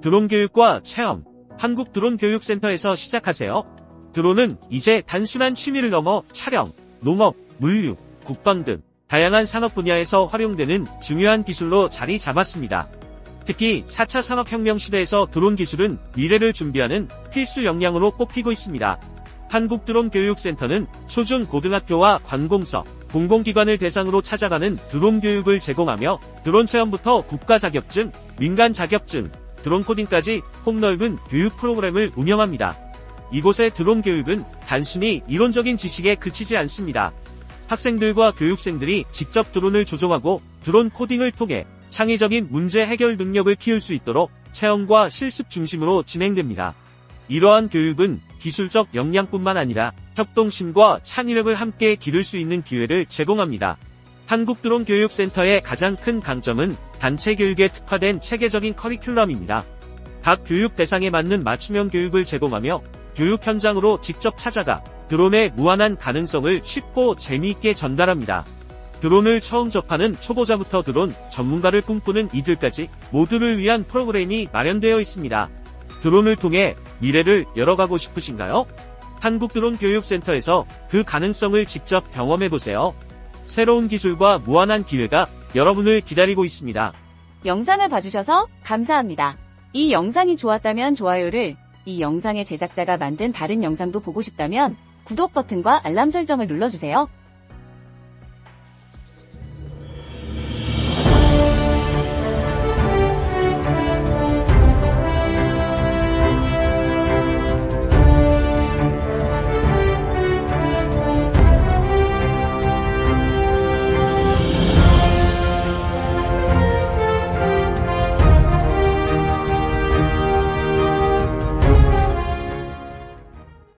드론 교육과 체험, 한국 드론 교육센터에서 시작하세요. 드론은 이제 단순한 취미를 넘어 촬영, 농업, 물류, 국방 등 다양한 산업 분야에서 활용되는 중요한 기술로 자리 잡았습니다. 특히 4차 산업혁명 시대에서 드론 기술은 미래를 준비하는 필수 역량으로 꼽히고 있습니다. 한국드론교육센터는 초중 고등학교와 관공서, 공공기관을 대상으로 찾아가는 드론 교육을 제공하며 드론 체험부터 국가 자격증, 민간 자격증, 드론 코딩까지 폭넓은 교육 프로그램을 운영합니다. 이곳의 드론 교육은 단순히 이론적인 지식에 그치지 않습니다. 학생들과 교육생들이 직접 드론을 조종하고 드론 코딩을 통해 창의적인 문제 해결 능력을 키울 수 있도록 체험과 실습 중심으로 진행됩니다. 이러한 교육은 기술적 역량뿐만 아니라 협동심과 창의력을 함께 기를 수 있는 기회를 제공합니다. 한국드론교육센터의 가장 큰 강점은 단체 교육에 특화된 체계적인 커리큘럼입니다. 각 교육 대상에 맞는 맞춤형 교육을 제공하며 교육 현장으로 직접 찾아가 드론의 무한한 가능성을 쉽고 재미있게 전달합니다. 드론을 처음 접하는 초보자부터 드론 전문가를 꿈꾸는 이들까지 모두를 위한 프로그램이 마련되어 있습니다. 드론을 통해 미래를 열어가고 싶으신가요? 한국드론교육센터에서 그 가능성을 직접 경험해보세요. 새로운 기술과 무한한 기회가 여러분을 기다리고 있습니다. 영상을 봐주셔서 감사합니다. 이 영상이 좋았다면 좋아요를, 이 영상의 제작자가 만든 다른 영상도 보고 싶다면 구독 버튼과 알람 설정을 눌러주세요.